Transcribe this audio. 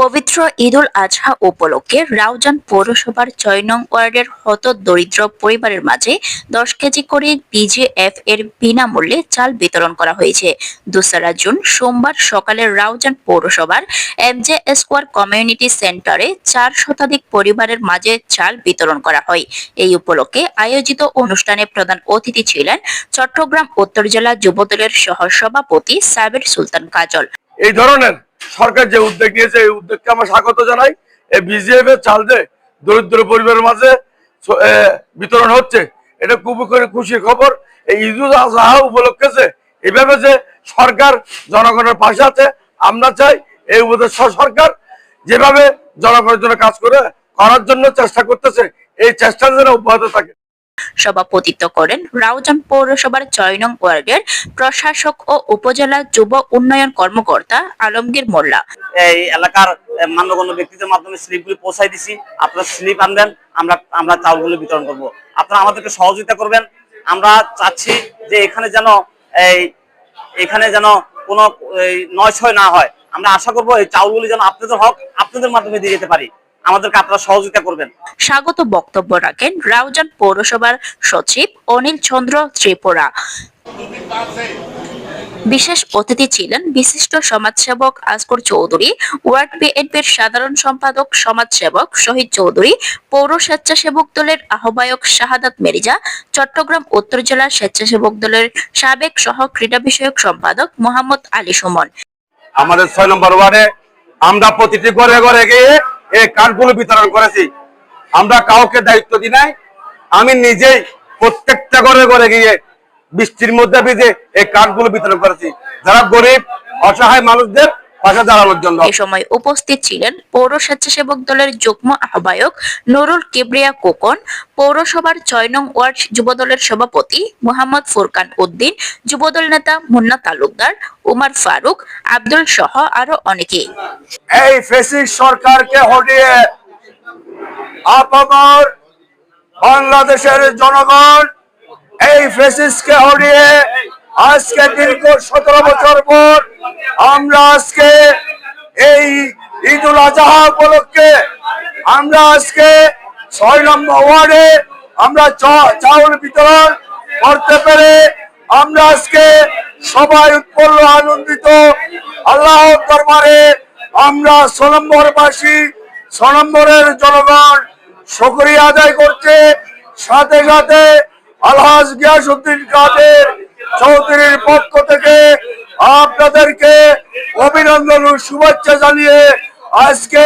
পবিত্র ঈদুল আজহা উপলক্ষে রাউজান পৌরসভার ছয় নং ওয়ার্ডের হত দরিদ্র পরিবারের মাঝে দশ কেজি করে বিজেএফ এর বিনামূল্যে চাল বিতরণ করা হয়েছে। দোসরা জুন সোমবার সকালে রাউজান পৌরসভার এমজে স্কোয়ার কমিউনিটি সেন্টারে চার শতাধিক পরিবারের মাঝে চাল বিতরণ করা হয়। এই উপলক্ষে আয়োজিত অনুষ্ঠানে প্রধান অতিথি ছিলেন চট্টগ্রাম উত্তর জেলা যুবদলের সহ সভাপতি সাবের সুলতান কাজল। এই ধরনের সরকার যে উদ্যোগ নিয়েছে, এই উদ্যোগকে আমরা স্বাগত জানাই। এই বিজিএফ এর চাল যে দরিদ্র পরিবারের মাঝে বিতরণ হচ্ছে, এটা খুবই খুশির খবর। এই ঈদুল আজহা উপলক্ষে যে এইভাবে যে সরকার জনগণের পাশে আছে, আমরা চাই এই উপদেশ সরকার যেভাবে জনগণের জন্য কাজ করে, করার জন্য চেষ্টা করতেছে, এই চেষ্টা যেন অব্যাহত থাকে। সভাপতিত্ব করেন। রাউজান পৌরসভার ছয় নং ওয়ার্ডের প্রশাসক ও উপজেলা যুব উন্নয়ন কর্মকর্তা আলমগীর মোল্লা। এই এলাকার মান্যগণ্য ব্যক্তিদের মাধ্যমে স্লিপগুলি পৌঁছাই দিছি। আপনারা স্লিপ আনবেন, আমরা আমরা চাউলগুলো বিতরণ করব। আপনারা আমাদেরকে সহযোগিতা করবেন। আমরা চাচ্ছি যে এখানে যেন এই, এখানে যেন কোনো নয় ছয় না হয়। আমরা আশা করব এই চাউলগুলি যেন আপনাদের হক, আপনাদের মাধ্যমে দিয়ে যেতে পারি। আমাদেরকে আপনারা সহযোগিতা করবেন। স্বাগত বক্তব্য রাখেন রাউজান পৌরসভার সচিব অনিল চন্দ্র ত্রিপুরা। বিশেষ অতিথি ছিলেন বিশিষ্ট সমাজসেবক আসকর চৌধুরী ওয়ার্ড বিএনপির সাধারণ সম্পাদক সমাজসেবক শহীদ চৌধুরী পৌর স্বেচ্ছাসেবক দলের আহ্বায়ক শাহাদাত মেরিজা চট্টগ্রাম উত্তর জেলা স্বেচ্ছাসেবক দলের সাবেক সহ ক্রীড়া বিষয়ক সম্পাদক মোহাম্মদ আলী সুমন। আমাদের ছয় নম্বর ওয়ার্ডে আমরা প্রতিটি ঘরে ঘরে গিয়ে এই কার্ডগুলো বিতরণ করেছি। আমরা কাউকে দায়িত্ব দি নাই। আমি নিজেই প্রত্যেকটা ঘরে ঘরে গিয়ে বৃষ্টির মধ্যে ভিজে এই কার্ডগুলো বিতরণ করেছি। যারা গরিব, অসহায় মানুষদের পাশে দাঁড়ানোর জন্য। এ সময় উপস্থিত ছিলেন পৌর স্বেচ্ছাসেবক দলের যুগ্ম আহ্বায়ক নুরুল কিবরিয়া কোকন পৌরসভার ছয় নং ওয়ার্ড যুবদলের সভাপতি মোহাম্মদ ফুরকান উদ্দিন যুবদল নেতা মুন্না তালুকদার উমার ফারুক আব্দুল সহ আরও অনেকে এই ফেসিস সরকারকে হটিয়ে আপামর বাংলাদেশের জনগণ এই ফেসিসকে হটিয়ে আজকে দীর্ঘ সতেরো বছর পর আমরা আজকে এই ঈদুল আজহা উপলক্ষে আমরা আজকে ছয় নম্বর ওয়ার্ডে আমরা চাউল বিতরণ করতে পেরে আমরা আজকে সবাই উৎপন্ন আনন্দিত। আল্লাহ দরবারে আমরা সনম্বরবাসী সনম্বরের জনগণ শুকরিয়া আদায় করছে। সাথে সাথে আলহাজ গিয়াসুদ্দিন কাদের চৌধুরীর পক্ষ থেকে আপনাদেরকে অভিনন্দন ও শুভেচ্ছা জানিয়ে আজকে